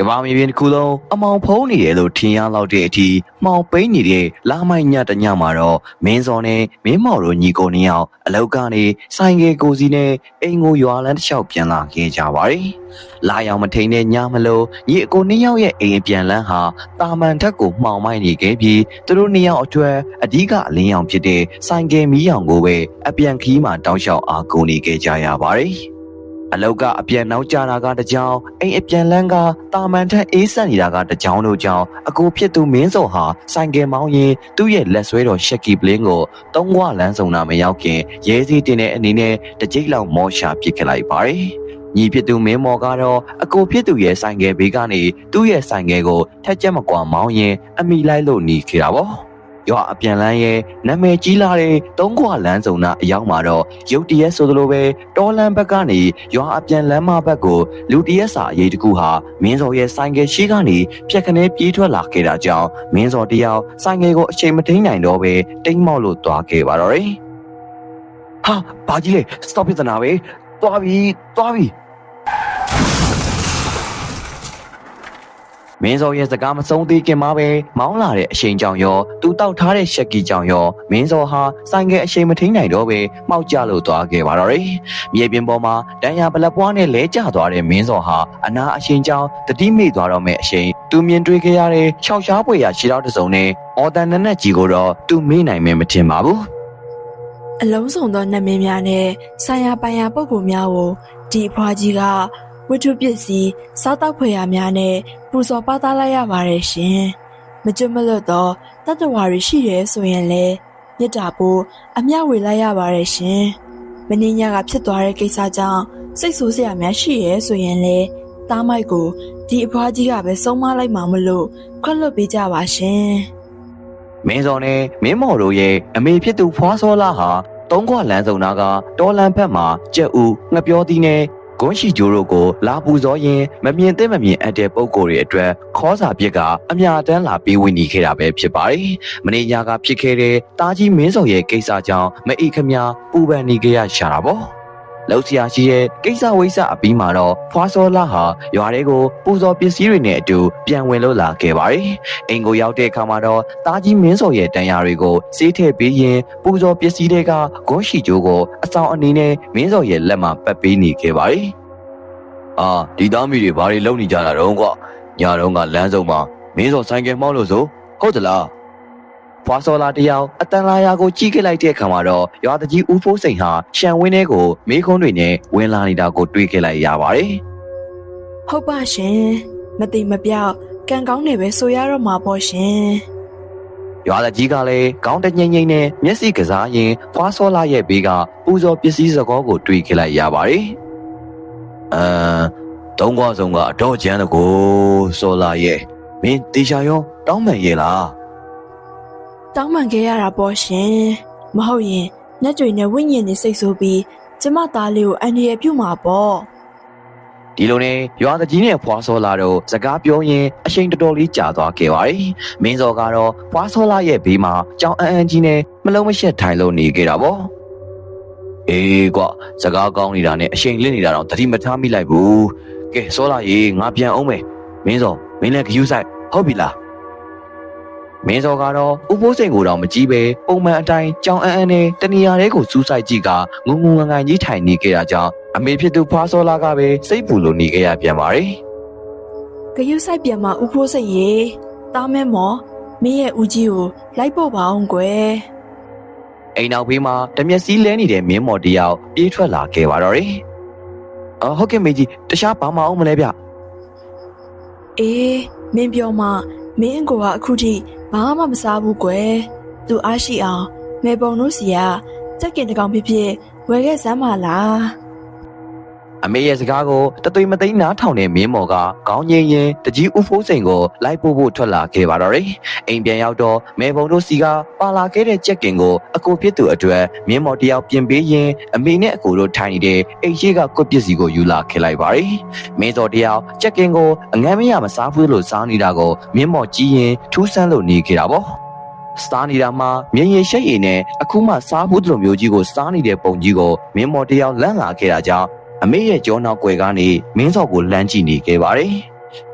ကဘာမြေပြင်တစ်ခုလုံးအမောင်ဖုံးနေတယ်လို့ထင်ရလောက်တဲ့အထိမှောင်ပိန်းနေတဲ့လာမိုက်ညတညမှာတော့မင်းစော်နဲ့မင်းမော်တို့ညီကိုနှစ်ယောက်အလောက်ကနေဆိုင်ကယ်ကိုစီနဲ့အိမ်ကိုရွာလန်းတစ်လျှောက်ပြန်လာခဲ့ကြပါတယ်။လာရောက်မထိန်တဲ့ညမလို့ညီအကိုနှစ်ယောက်ရဲ့အိမ်အပြန်လန်းဟာတာမန်ထက်ကိုမှောင်မိုက်နေခဲ့ပြီးသူတို့နှစ်ယောက်အတွက်အဓိကအလင်းရောင်ဖြစ်တဲ့ဆိုင်ကယ်မီးရောင်ကိုပဲအပြန်ခီးမှာတောက်လျှောက်အားကိုနေခဲ့ကြရပါတယ်။ အလောက်ကအပြန်နောက်ကျတာကတကြောင်အိမ်အပြန်လန်းကတာမန်ထက်အေးဆက်နေတာကတကြောင်တို့ကြောင့်အကိုဖြစ်သူမင်းစော်ဟာဆိုင်ကယ်မောင်းရင်သူ့ရဲ့လက်ဆွဲတော်ရှက်ကီပလင်းကိုတုံးဝလန်းဆောင်တာမရောက်ခင်ရဲစည်းတင်တဲ့အနေနဲ့တစ်ကြိတ်လောက်မောရှာပစ်ခလိုက်ပါတယ်။ညီဖြစ်သူမင်းမော်ကတော့အကိုဖြစ်သူရဲ့ဆိုင်ကယ်ဘေးကနေသူ့ရဲ့ဆိုင်ကယ်ကိုထက်ချက်မကွာမောင်းရင်အမိလိုက်လို့หนีခဲ့တာပေါ့။ ရွာအပြန်လန်းရဲ့နာမည်ကြီးလာတဲ့သုံးခွာလန်းစုံနာအရောက်မှာတော့ရုတ်တရက်ဆိုသလိုပဲတောလန်းဘက်ကနေရွာအပြန်လန်းမဘက်ကိုလူတရက်စာအရေးတကူဟာမင်းစော်ရဲ့ဆိုင်ကယ်ရှိကနေပြက်ခနဲပြေးထွက်လာခဲ့တာကြောင့်မင်းစော်တယောက်ဆိုင်ကယ်ကိုအချိန်မထိန်နိုင်တော့ပဲတိမ်မောက်လို့သွားခဲ့ပါတော့တယ်။ဟာဘာကြီးလဲ stop ပြဿနာပဲသွားပြီသွားပြီ မင်းစော်ရဲ့စကားမဆုံးသေးခင်မှာပဲမောင်းလာတဲ့အချိန်ကြောင်ရောသူတောက်ထားတဲ့ရှက်ကီကြောင်ရောမင်းစော်ဟာဆိုင်ကယ်အချိန်မထိန်နိုင်တော့ပဲမှောက်ကျလို့သွားခဲ့ပါတော့တယ်။မြေပြင်ပေါ်မှာတန်ရာပလက်ပွားနဲ့လဲကျသွားတဲ့မင်းစော်ဟာအနာအချိန်ကြောင်တတိမိသွားတော့မဲ့အချိန်သူမြင်တွေ့ခဲ့ရတဲ့ခြောက်ရှားပွေရာခြေထောက်တစ်စုံနဲ့အော်တန်နက်နက်ကြီးကိုတော့သူမေ့နိုင်မယ်မထင်ပါဘူး။အလုံးစုံသောနာမည်များနဲ့ဆိုင်ရာပိုင်ရာပုံပုံများကိုဒီအဖွားကြီးက ဝတ္ထုပစ္စည်းစားတောက်ဖွယ်ရာများနဲ့ပူဇော်ပါသားလိုက်ရပါတယ်ရှင်။မကျွတ်မလွတ်သောတတ္တဝါတွေရှိတယ်ဆိုရင်လည်းမြတ်တာပို့အမျှဝေလိုက်ရပါတယ်ရှင်။မင်းညကဖြစ်သွားတဲ့ကိစ္စကြောင့်စိတ်ဆိုးစရာများရှိရဲဆိုရင်လည်းတားမိုက်ကိုဒီအဖွားကြီးကပဲဆုံးမလိုက်မှာမလို့ခွင့်လွှတ်ပေးကြပါရှင်။မင်းစော်နဲ့မင်းမော်တို့ရဲ့အမေဖြစ်သူဖွားစောလာဟာသုံးခွလမ်းစုံနာကတော်လန်ဘက်မှာကြက်ဦးငပြောသည်နဲ့ ဂွန်းရှိဂျိုးတို့ကိုလာပူဇော်ရင်မမြင်သင့်မမြင်အပ်တဲ့ပုံကိုယ်တွေအတွက်ခေါ်စာပြစ်ကအမြတမ်းလာပေးဝင်နေခဲ့တာပဲဖြစ်ပါတယ်။မင်းညာကဖြစ်ခဲ့တဲ့တာကြီးမင်းစော်ရဲ့ကိစ္စကြောင့်မအိခမပူပန်နေကြရရှာတာပေါ့။ လောက်ဆရာရှိရဲ့ကိစ္စဝိစ္စအပြီးမှာတော့ဖွာစောလာဟာရွာတွေကိုပူဇော်ပစ္စည်းတွေနဲ့အတူပြန်ဝင်လို့လာခဲ့ပါတယ်။အိမ်ကိုရောက်တဲ့အခါမှာတော့တာကြီးမင်းစော်ရဲ့တန်ရာတွေကိုစေးထည့်ပေးရင်ပူဇော်ပစ္စည်းတွေကဂွန်းရှိကျိုးကိုအဆောင်အနေနဲ့မင်းစော်ရဲ့လက်မှာပတ်ပေးနေခဲ့ပါတယ်။အာဒီသားမီတွေဘာတွေလုပ်နေကြတာတော့ကွာ။ညတော့ကလမ်းစုံမှာမင်းစော်ဆိုင်ကယ်မောင်းလို့ဆိုဟုတ်သလား။ ဖွာစောလာတယောက်အတန်လာယာကိုကြီးခဲ့လိုက်တဲ့အခါမှာတော့ရွာတကြီးဦးဖိုးစိန်ဟာရှံဝင်းထဲကိုမေးခွန်းတွေနဲ့ဝင်လာနေတာကိုတွေးခဲ့လိုက်ရပါတယ်။ဟုတ်ပါရှင်မတိမ်မပြောက်ကံကောင်းနေပဲဆိုရတော့မှာပေါ့ရှင်ရွာသားကြီးကလည်းကောင်းတငိမ့်ငိမ့်နဲ့မျက်စိကစားရင်ဖွားစောလာရဲ့ဘေးကပူဇော်ပစ္စည်းစကောကိုတွေးခဲ့လိုက်ရပါတယ်။အမ်တုံးကွာဆုံးကအတော့ကျန်းတကိုစောလာရဲ့မင်းတေချာရောတောင်းမှန်ရဲ့လား တောင်းပန်ခဲ့ရတာပေါ့ရှင်မဟုတ်ရင်ညက်တွေနဲ့ဝိညာဉ်တွေစိတ်ဆိုးပြီးကျမသားလေးကိုအန္တရာယ်ပြုမှာပေါ့ဒီလိုနဲ့ရွာသားကြီးနဲ့ဖွားစောလာတို့စကားပြောရင်အချိန်တော်တော်လေးကြာသွားခဲ့ပါတယ်။မင်းစောကတော့ဖွားစောလာရဲ့ဘေးမှာကြောင်အန်အန်ကြီးနဲ့မလုံးမရှက်ထိုင်လို့နေခဲ့တာပေါ့။အေးကွာစကားကောင်းနေတာနဲ့အချိန်လင့်နေတာတော့သတိမထားမိလိုက်ဘူး။ကဲစောလာရေငါပြန်အောင်မယ်။မင်းစောမင်းလည်းဂယူးဆိုင်ဟုတ်ပြီလား။ မင်းစောကတော့ဥပိုးစိန်ကိုတော့မကြည့်ပဲပုံမှန်အတိုင်းကြောင်အန်အန်နဲ့တနေရာလေးကိုစူးစိုက်ကြည့်ကငုံငုံငငန်ကြီးထိုင်နေခဲ့တာကြောင့်အမေဖြစ်သူဖွားစောလာကပဲစိတ်ပူလို့နေခဲ့ရပြန်ပါတယ်ဂယုဆိုင်ပြန်မှာဥဖိုးစိတ်ရေတားမဲမော်မင်းရဲ့ဦးကြီးကိုလိုက်ပို့ပါအောင်ကွယ်။အိမ်နောက်ဘေးမှာတမျက်စီးလဲနေတဲ့မင်းမော်တယောက်ပြေးထွက်လာခဲ့ပါတော့တယ်။အော်ဟုတ်ကဲ့မေကြီးတခြားဘာမှအောင်မလဲဗျအေးမင်းပြောမှမင်းကိုကအခုထိ ဘာမှမစားဘူးကွယ်သူအားရှိအောင်မေပုံတို့စီကကြက်ကင်တကောင်ဖြစ်ဖြစ်ဝယ်ခဲ့စမ်းပါလား။ အမေရဲ့စကားကိုတသွေးမသိမ်းနားထောင်တဲ့မင်းမော်ကခေါင်းငိမ့်ရင်တကြီးဦးဖိုးစိန်ကိုလိုက်ပို့ဖို့ထွက်လာခဲ့ပါတော့တယ်။အိမ်ပြန်ရောက်တော့မဲဘုံတို့စီကပါလာခဲ့တဲ့ကြက်ကင်ကိုအကိုဖြစ်သူအတွက်မင်းမော်တယောက်ပြင်ပေးရင်အမေနဲ့အကိုတို့ထိုင်နေတဲ့အိမ်ရှိကကွက်ပစ္စည်းကိုယူလာခဲ့လိုက်ပါတယ်။မင်းစော်တယောက်ကြက်ကင်ကိုအငမ်းမရမစားဘူးလို့စားနေတာကိုမင်းမော်ကြည့်ရင်ထူးဆန်းလို့နေခဲ့တာပေါ့။စားနေတာမှာမြင်ရင်ရှိတ်ရည်နဲ့အခုမှစားဖို့တလိုမျိုးကြီးကိုစားနေတဲ့ပုံကြီးကိုမင်းမော်တယောက်လန့်လာခဲ့တာကြောင့် အမေရဲ့ကြောနောက်ွယ်ကနေမင်းစော်ကိုလှမ်းကြည့်နေခဲ့ပါတယ်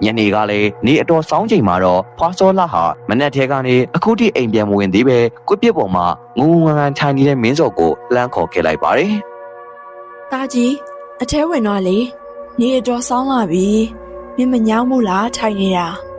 ညနေကလည်းနေအတော်ဆောင်းချိန်မှာတော့ဖွာစောလာဟာမနက်ထဲကနေအခုထိအိမ်ပြန်မဝင်သေးပဲကွပြစ်ပေါ်မှာငုံငုံငန်းထိုင်နေတဲ့မင်းစော်ကိုလှမ်းခေါ်ခဲ့လိုက်ပါတယ်။တာကြီးအထဲဝင်တော့လေနေအတော်ဆောင်းလာပြီ။မင်းမညောင်းဘူးလားထိုင်နေတာ။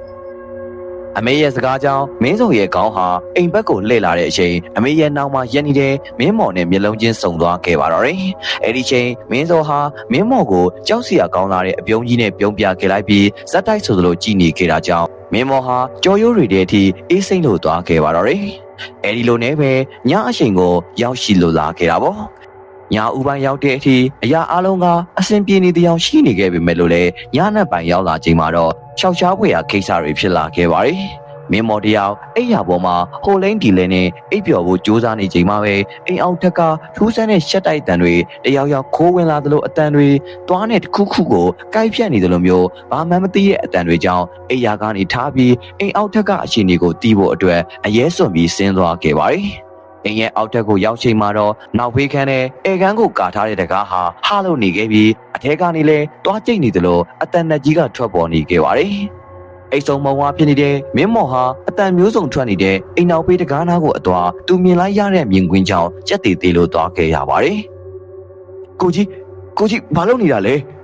အမေရဲ့စကားကြောင့်မင်းစော်ရဲ့ခေါင်းဟာအိမ်ဘက်ကိုလှည့်လာတဲ့အချိန်အမေရဲ့နောက်မှာရက်နေတဲ့မင်းမော်နဲ့မျက်လုံးချင်းစုံသွားခဲ့ပါတော့တယ်။အဲ့ဒီချိန်မင်းစော်ဟာမင်းမော်ကိုကြောက်စရာကောင်းလာတဲ့အပြုံးကြီးနဲ့ပြုံးပြခဲ့လိုက်ပြီးဇက်တိုက်ဆိုသလိုကြည်နေခဲ့တာကြောင့်မင်းမော်ဟာကြော်ရိုးတွေတဲ့အထိအေးစိမ့်လို့သွားခဲ့ပါတော့တယ်။အဲ့ဒီလိုနဲ့ပဲညအချိန်ကိုရောက်ရှိလို့လာခဲ့တာပေါ့။ညာဥပိုင်းရောက်တဲ့အထိအရာအလုံးကအဆင်ပြေနေတဲ့အကြောင်းရှိနေခဲ့ပေမဲ့လို့လေညနက်ပိုင်းရောက်လာချိန်မှာတော့ ရှောက်ရှားဖွယ်ရာကိစ္စတွေဖြစ်လာခဲ့ပါတယ်။မင်းမော်တယောက်အိယာပေါ်မှာဟိုလိန်ဒီလဲနဲ့အိပ်ပျော်ဖို့ကြိုးစားနေချိန်မှာပဲအိမ်အောင်ထက်ကထူးဆန်းတဲ့ရှက်တိုက်တန်တွေတယောက်ယောက်ခိုးဝင်လာသလိုအတန်တွေတွားနဲ့တစ်ခုခုကိုကိုက်ဖြတ်နေသလိုမျိုးဘာမှမသိတဲ့အတန်တွေကြောင့်အိယာကနေထားပြီးအိမ်အောင်ထက်ကအချိန်တွေကိုတီးဖို့အတွက်အရေးစွန်ပြီးဆင်းသွားခဲ့ပါတယ်။ အိမ်ရဲ့အောက်ထက်ကိုရောက်ချိန်မှာတော့နောက်ဖေးခန်းနဲ့အေကန်းကိုကာထားတဲ့တကားဟာဟာလို့နေခဲ့ပြီးအထဲကနေလဲတွားကျိတ်နေသလိုအတန်နဲ့ကြီးကထွက်ပေါ်နေခဲ့ပါတယ်။အိတ်ဆုံမုံဝါဖြစ်နေတဲ့မင်းမော်ဟာအတန်မျိုးစုံထွက်နေတဲ့အိမ်နောက်ပေးတကားနာကိုအသွားသူမြင်လိုက်ရတဲ့မြင်ကွင်းကြောင့်ကြက်တည်သေးလို့သွားခဲ့ရပါတယ်။ကိုကြီးကိုကြီးဘာလုပ်နေတာလဲ။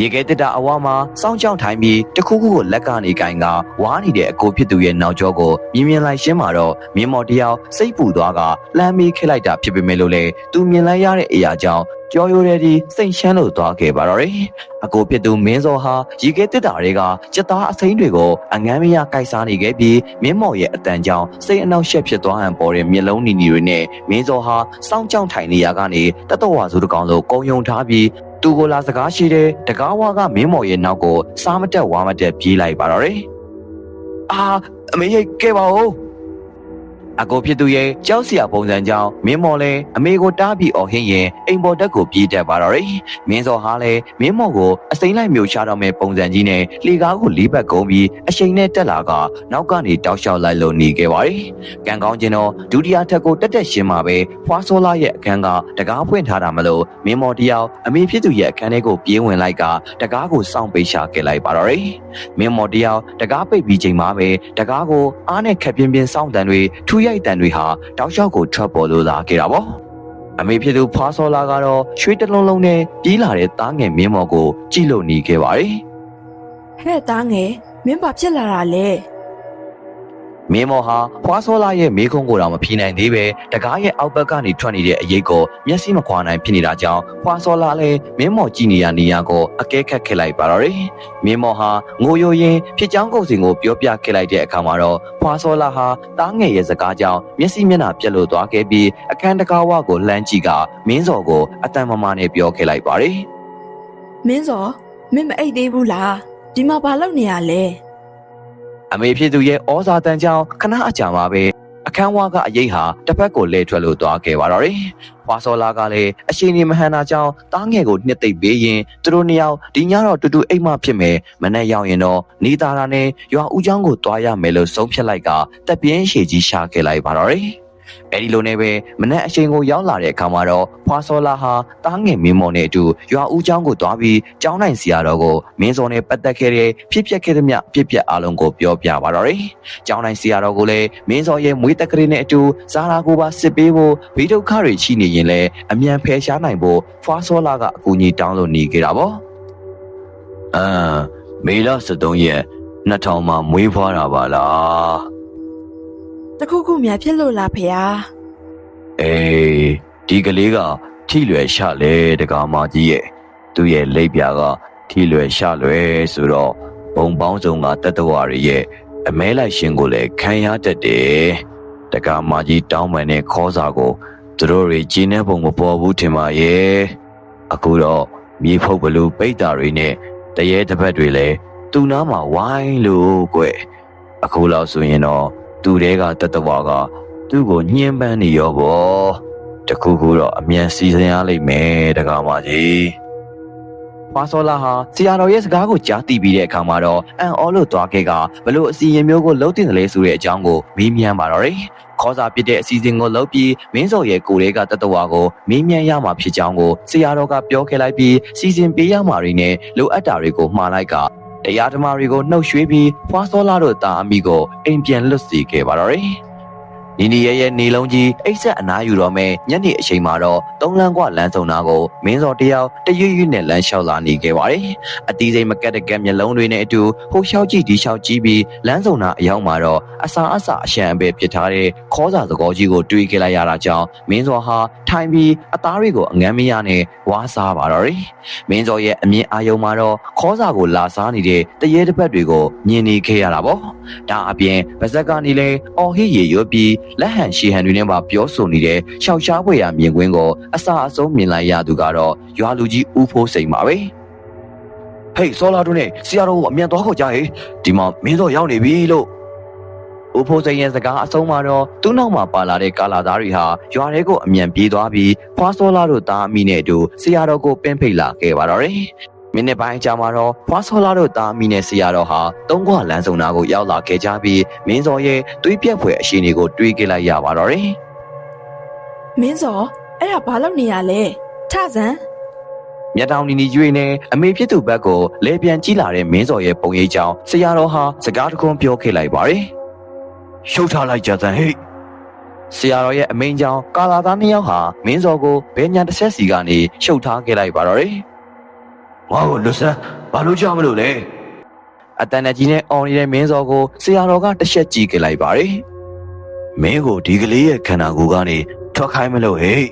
ရေခဲတက်တာအဝါမှာစောင်းကြောင်ထိုင်ပြီးတခုခုကိုလက်ကနေကင်ကဝါးနေတဲ့အကိုဖြစ်သူရဲ့နောက်ကျောကိုမြင်မြင်လိုက်ရှင်းမှာတော့မြင်းမော်တယောက်စိတ်ပူသွားကလှမ်းပြီးခစ်လိုက်တာဖြစ်ပေမဲ့လို့လေသူမြင်လိုက်ရတဲ့အရာကြောင့် ကြော်ရိုးတဲ့ဒီစိတ်ရှမ်းလို့သွားခဲ့ပါတော့တယ်။အကိုဖြစ်သူမင်းစောဟာရေခဲတစ်တာတွေကစက်သားအစိမ်းတွေကိုအငမ်းမရကိုက်စားနေခဲ့ပြီးမင်းမော်ရဲ့အတန်ကြောင့်စိတ်အနှောက်အယှက်ဖြစ်သွားဟန်ပေါ်တဲ့မျက်လုံးနီနီတွေနဲ့မင်းစောဟာစောင်းကြောင်ထိုင်နေရကနေတတော်ဝါဆိုတကောင်လိုကုံယုံထားပြီးသူကိုလာစကားရှိတဲ့တကားဝါကမင်းမော်ရဲ့နောက်ကိုစားမတက်ဝါမတက်ပြေးလိုက်ပါတော့တယ်။အာအမေရဲ့ကဲပါဦး အကိုဖြစ်သူရဲ့ကြောက်စရာပုံစံကြောင့်မင်းမော်လည်းအမေကိုတားပြီးအော်ဟင်းရင်အိမ်ပေါ်တက်ကိုပြေးတက်ပါတော့တယ်။မင်းစောဟာလည်းမင်းမော်ကိုအစိမ့်လိုက်မျိုးချတော့မဲ့ပုံစံကြီးနဲ့လှေကားကိုလေးဘက်ကုန်းပြီးအချိန်နဲ့တက်လာကနောက်ကနေတောက်လျှောက်လိုက်လို့နေခဲ့ပါတယ်။ကံကောင်းခြင်းတော့ဒုတိယထပ်ကိုတက်တက်ရှင်းမှာပဲဖွာစောလာရဲ့အခန်းကတကားဖွင့်ထားတာမလို့မင်းမော်တယောက်အမေဖြစ်သူရဲ့အခန်းထဲကိုပြေးဝင်လိုက်ကတကားကိုစောင့်ပိတ်ရှာခဲ့လိုက်ပါတော့တယ်။မင်းမော်တယောက်တကားပိတ်ပြီးချိန်မှာပဲတကားကိုအားနဲ့ခက်ပြင်းပြင်းစောင့်တန်တွေထူရိုက်တန်တွေဟာတောက်လျှောက်ကိုထွက်ပေါ်လို့လာခဲ့တာပေါ့။အမေဖြစ်သူဖွာစောလာကတော့ရွှေတလုံးလုံးနဲ့ပြေးလာတဲ့သားငယ်မင်းမော်ကိုကြည့်လို့နေခဲ့ပါတယ်ဟဲ့သားငယ်မင်းဘာဖြစ်လာတာလဲ။ မင်းမော်ဟာဖွာစောလာရဲ့မေးခွန်းကိုတော့မဖြေနိုင်သေးပဲတကားရဲ့အောက်ဘက်ကနေထွက်နေတဲ့အရေးကိုမျက်စိမခွာနိုင်ဖြစ်နေတာကြောင့်ဖွာစောလာလည်းမင်းမော်ကြည့်နေရနေရကိုအကဲခတ်ခဲ့လိုက်ပါတော့တယ်။မင်းမော်ဟာငိုယိုရင်းဖြစ်ချောင်းကုန်စင်ကိုပြောပြခဲ့လိုက်တဲ့အခါမှာတော့ဖွာစောလာဟာသားငယ်ရဲ့စကားကြောင့်မျက်စိမျက်နှာပြက်လို့သွားခဲ့ပြီးအခန်းတကားဝကိုလှမ်းကြည့်ကမင်းစော်ကိုအတန်မမနဲ့ပြောခဲ့လိုက်ပါတယ်မင်းစောမင်းမအိတ်သေးဘူးလားဒီမှာဘာလုပ်နေရလဲ အမေဖြစ်သူရဲ့ဩဇာတန်ကြောင့်ခဏအကြာမှာပဲအခန်းဝါကအရေးဟာတစ်ဖက်ကိုလဲထွက်လို့သွားခဲ့ပါတော့တယ်။ဖွာစောလာကလည်းအရှိန်နေမဟန်တာကြောင့်တားငယ်ကိုနှစ်သိပ်ပေးရင်သူတို့နှစ်ယောက်ဒီညတော့တူတူအိမ်မဖြစ်မယ်မနဲ့ရောက်ရင်တော့နေသားတာနဲ့ရွာဦးချောင်းကိုတွားရမယ်လို့ဆုံးဖြတ်လိုက်ကတက်ပြင်းရှည်ကြီးရှာခဲ့လိုက်ပါတော့တယ်။ အဲဒီလိုနဲ့ပဲမနဲ့အချိန်ကိုရောက်လာတဲ့အခါမှာတော့ဖွာစောလာဟာတားငယ်မင်းမော်နဲ့အတူရွာဦးချောင်းကိုတွားပြီးကျောင်းနိုင်စီရတော်ကိုမင်းစောနဲ့ပတ်သက်ခဲ့တဲ့ဖြစ်ပျက်ခဲ့သမျှဖြစ်ပျက်အလုံးကိုပြောပြပါတော့တယ်။ကျောင်းတိုင်းဆရာတော်ကိုလည်းမင်းစော်ရဲ့မွေးတက်ကလေးနဲ့အတူဇာရာကိုပါစစ်ပေးဖို့ဘေးဒုက္ခတွေရှိနေရင်လည်းအမြန်ဖယ်ရှားနိုင်ဖို့ဖွာစောလာကအကူအညီတောင်းလို့နေကြတာပေါ့။အာမေလ73ရက်2000မှာမွေးဖွားတာပါလား တခုခုများဖြစ်လို့လားဖေဟာ။အေးဒီကလေးကထိလွယ်ရှလဲတကားမကြီးရဲ့သူ့ရဲ့လက်ပြကထိလွယ်ရှလွယ်ဆိုတော့ဘုံပေါင်းစုံကတတ္တဝါတွေရဲ့အမဲလိုက်ရှင်ကိုလည်းခံရတတ်တယ်။တကားမကြီးတောင်းပန်တဲ့ခေါ်စာကိုသူတို့တွေကျင်းတဲ့ပုံမပေါ်ဘူးထင်ပါရဲ့။အခုတော့မြေဖုတ်ဘလူပိတ်တာတွေနဲ့တရေတစ်ပတ်တွေလည်းသူ့နားမှာဝိုင်းလို့ကွ။အခုလောက်ဆိုရင်တော့ သူ့တဲကတတ္တဝါကသူ့ကိုညှင်းပန်းနေရောပေါ့တခုခုတော့အမြန်စီစဉ်ရလိမ့်မယ်တကားမကြီးပါစောလာဟာဆရာတော်ရဲ့စကားကိုကြားသိပြီးတဲ့အခါမှာတော့အန်အောလို့သွားခဲ့ကဘလို့အစီရင်မျိုးကိုလှုပ်တင်တယ်လဲဆိုတဲ့အကြောင်းကိုမေးမြန်းပါတော့တယ်ခေါ်စာပြစ်တဲ့အစီအစဉ်ကိုလှုပ်ပြီးမင်းစော်ရဲ့ကိုယ်လေးကတတဝါကိုမေးမြန်းရမှာဖြစ်ကြောင်းကိုဆရာတော်ကပြောခဲ့လိုက်ပြီးစီစဉ်ပေးရမှာတွေနဲ့လိုအပ်တာတွေကိုမှားလိုက်က တရားဓမ္မတွေကိုနှုတ်ရွှေ့ပြီးဖွာစောလာတို့တာအမိကိုအိမ်ပြန်လွတ်စေခဲ့ပါတော့တယ်။ နီနီရဲရဲနေလုံးကြီးအိတ်ဆက်အနားယူတော့မဲညနေအချိန်မှာတော့သုံးလန်းကွာလမ်းစုံနာကိုမင်းစော်တယောက်တရွရွနဲ့လမ်းလျှောက်လာနေခဲ့ပါတယ်။အတီးစိမ်မကက်တကက်မျက်လုံးတွေနဲ့အတူဟိုလျှောက်ကြည့်ဒီလျှောက်ကြည့်ပြီးလမ်းစုံနာအရောက်မှာတော့အစာအစာအရှံအပဲဖြစ်ထားတဲ့ခေါ်စာသကောကြီးကိုတွေးခဲ့လိုက်ရတာကြောင့်မင်းစော်ဟာထိုင်ပြီးအသားတွေကိုအငမ်းမရနဲ့ဝါးစားပါတော့တယ်။မင်းစော်ရဲ့အမြင်အာရုံမှာတော့ခေါ်စာကိုလာစားနေတဲ့တရေတစ်ဖက်တွေကိုမြင်နေခဲ့ရတာပေါ့။ဒါအပြင်ပါဇက်ကနေလဲအော်ဟစ်ရေရွတ်ပြီးလက်ဟန်ရှီဟန်တွေနဲ့ပါပြောဆိုနေတဲ့ရှောက်ရှားဖွေရမြင်ကွင်းကိုအစာအဆုံးမြင်လိုက်ရသူကတော့ရွာလူကြီးဦးဖိုးစိန်ပါပဲ။ဟေးစောလာတို့နဲ့ဆရာတော်ကိုအမြန်သွားခေါ်ကြဟေးဒီမှာမင်းစော်ရောက်နေပြီလို့ဦးဖိုးစိန်ရဲ့စကားအဆုံးမှာတော့သူ့နောက်မှာပါလာတဲ့ကာလာသားတွေဟာရွာထဲကိုအမြန်ပြေးသွားပြီးဖွာစောလာတို့သားအမိနဲ့အတူဆရာတော်ကိုပင့်ဖိတ်လာခဲ့ပါတော့တယ်။ မိနစ်ပိုင်းကြာမှာတော့ဖွာဆောလာတို့တာမီနဲ့ဆရာတော်ဟာသုံးခွလမ်းစုံနာကိုရောက်လာခဲ့ကြပြီးမင်းစော်ရဲ့တွေးပြက်ဖွယ်အရှိန်တွေကိုတွေးခဲ့လိုက်ရပါတော့တယ်မင်းစောအဲ့ဒါဘာလုပ်နေရလဲထဆန်း။မြတ်တောင်နီနီကျွေးနဲ့အမေဖြစ်သူဘက်ကိုလဲပြန်ကြည့်လာတဲ့မင်းစော်ရဲ့ပုံရိပ်ကြောင့်ဆရာတော်ဟာစကားတခွန်းပြောခဲ့လိုက်ပါတယ်။ရှုပ်ထားလိုက်ကြစမ်းဟဲ့။ဆရာတော်ရဲ့အမိန်ကြောင့်ကာလာသားနှစ်ယောက်ဟာမင်းစော်ကိုဘဲညာတစ်ဆက်စီကနေရှုပ်ထားခဲ့လိုက်ပါတော့တယ်။ ငါ့ကိုလွတ်ဆန်းဘာလို့ကြောက်မလို့လဲ။အတန်တကြီးနဲ့အော်နေတဲ့မင်းစော်ကိုဆရာတော်ကတစ်ချက်ကြည့်ခဲ့လိုက်ပါတယ်။မင်းကိုဒီကလေးရဲ့ခန္ဓာကိုယ်ကနေထွက်ခိုင်းမလို့ဟဲ့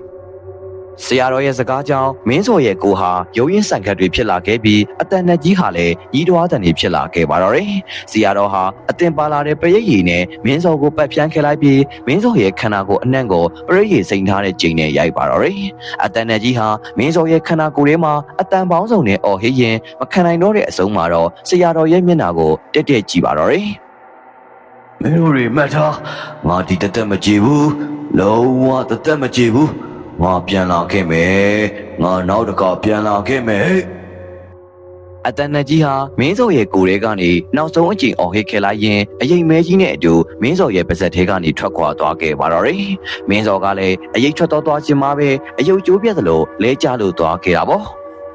ဆရာတော်ရဲ့စကားကြောင့်မင်းစော်ရဲ့ကိုဟာရုံရင်ဆန်ခတ်တွေဖြစ်လာခဲ့ပြီးအတန်နဲ့ကြီးဟာလည်းညီးတွားတန်တွေဖြစ်လာခဲ့ပါတော့တယ်ဆရာတော်ဟာအတင်ပါလာတဲ့ပရိတ်ရည်နဲ့မင်းစော်ကိုပတ်ဖြန်းခဲ့လိုက်ပြီးမင်းစော်ရဲ့ခန္ဓာကိုယ်အနှံ့ကိုပရိတ်ရည်စိန်ထားတဲ့ချိန်နဲ့ရိုက်ပါတော့တယ်အတန်နဲ့ကြီးဟာမင်းစော်ရဲ့ခန္ဓာကိုယ်ထဲမှာအတန်ပေါင်းစုံနဲ့အော်ဟစ်ရင်မခံနိုင်တော့တဲ့အဆုံးမှာတော့ဆရာတော်ရဲ့မျက်နှာကိုတက်တက်ကြည့်ပါတော့တယ်မင်းတို့တွေမှတ်ထားငါဒီတသက်မကြည့်ဘူးလုံးဝတသက်မကြည့်ဘူး ငါပြန်လာခဲ့မယ်ငါနောက်တစ်ခါပြန်လာခဲ့မယ်အတန်နကြီးဟာမင်းစော်ရဲ့ကိုယ်ထဲကနေနောက်ဆုံးအကြိမ်အော်ဟစ်ခဲ့လိုက်ရင်အရင်မဲကြီးနဲ့အတူမင်းစော်ရဲ့ပါဇက်ထဲကနေထွက်ခွာသွားခဲ့ပါတော့တယ်မင်းစော်ကလည်းအရေးထွက်တော့သွားခြင်းမပဲအယုတ်ကျိုးပြက်သလိုလဲကျလို့သွားခဲ့တာပေါ့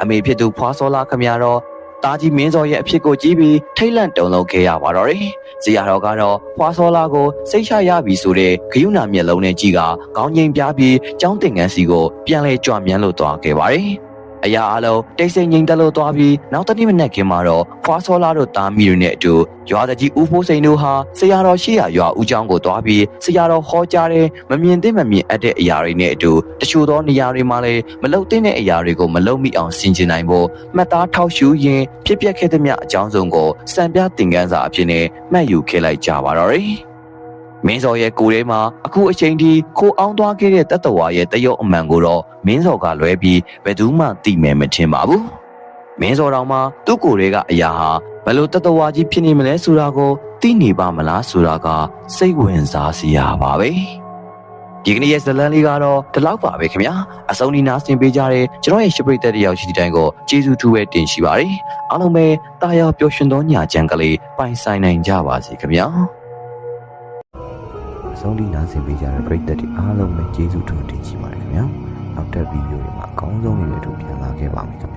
အမေဖြစ်သူဖွာစောလာခမရတော့ တာကြီးမင်းစော်ရဲ့အဖြစ်ကိုကြည့်ပြီးထိတ်လန့်တုန်လှုပ်ခဲ့ရပါတော့တယ်။ဇေယျတော်ကတော့ဖွာစောလာကိုစိတ်ချရပြီဆိုတဲ့ဂယုဏမျက်လုံးနဲ့ကြည့်ကခေါင်းငိမ်ပြားပြီးကျောင်းတင်ငန်းစီကိုပြန်လဲကြွမြန်းလို့သွားခဲ့ပါတယ်။ အရာအလုံးတိတ်ဆိတ်ငိမ်သက်လို့သွားပြီးနောက်တစ်နေ့မနက်ခင်းမှာတော့ဖွာစောလာတို့တာမီတွေနဲ့အတူရွာတကြီးဦးဖိုးစိန်တို့ဟာဆရာတော်ရှိရာရွာဦးကျောင်းကိုသွားပြီးဆရာတော်ဟောကြားတဲ့မမြင်သင့်မမြင်အပ်တဲ့အရာတွေနဲ့အတူတချို့သောနေရာတွေမှာလည်းမလုံသင့်တဲ့အရာတွေကိုမလုံမိအောင်ဆင်ခြင်နိုင်ဖို့မှတ်သားထောက်ရှုရင်းဖြစ်ပျက်ခဲ့သမျှအကြောင်းစုံကိုစံပြသင်ခန်းစာအဖြစ်နဲ့မှတ်ယူခဲ့လိုက်ကြပါတော့တယ်။ မင်းစော်ရဲ့ကိုယ်ထဲမှာအခုအချိန်ထိခိုအောင်သွားခဲ့တဲ့တတ္တဝါရဲ့တရုတ်အမှန်ကိုတော့မင်းစော်ကလွဲပြီးဘယ်သူမှသိမယ်မထင်ပါဘူး။မင်းစော်တော်မှာသူ့ကိုယ်ထဲကအရာဟာဘယ်လိုတတ္တဝါကြီးဖြစ်နေမလဲဆိုတာကိုသိနေပါမလားဆိုတာကစိတ်ဝင်စားစရာပါပဲ။ဒီကနေ့ရဲ့ဇတ်လန်းလေးကတော့ဒီလောက်ပါပဲခင်ဗျာအဆုံးဒီနာဆင်ပေးကြတဲ့ကျွန်တော်ရဲ့ရှပရိသတ်တယောက်ရှိတဲ့တိုင်ကိုကျေးဇူးထူးပဲတင်ရှိပါတယ်အားလုံးပဲတာယာပျော်ရွှင်သောညချမ်းကလေးပိုင်ဆိုင်နိုင်ကြပါစေခင်ဗျာအ ဆုံးထိနားဆင်ပေးကြတဲ့ပရိသတ်တွေအားလုံးပဲကျေးဇူးတင်ရှိပါတယ်ခင်ဗျာနောက်တဲ့ဗီဒီယိုတွေမှာအကောင်းဆုံးတွေနဲ့အတူပြန်လာခဲ့ပါမယ်ခင်ဗျာ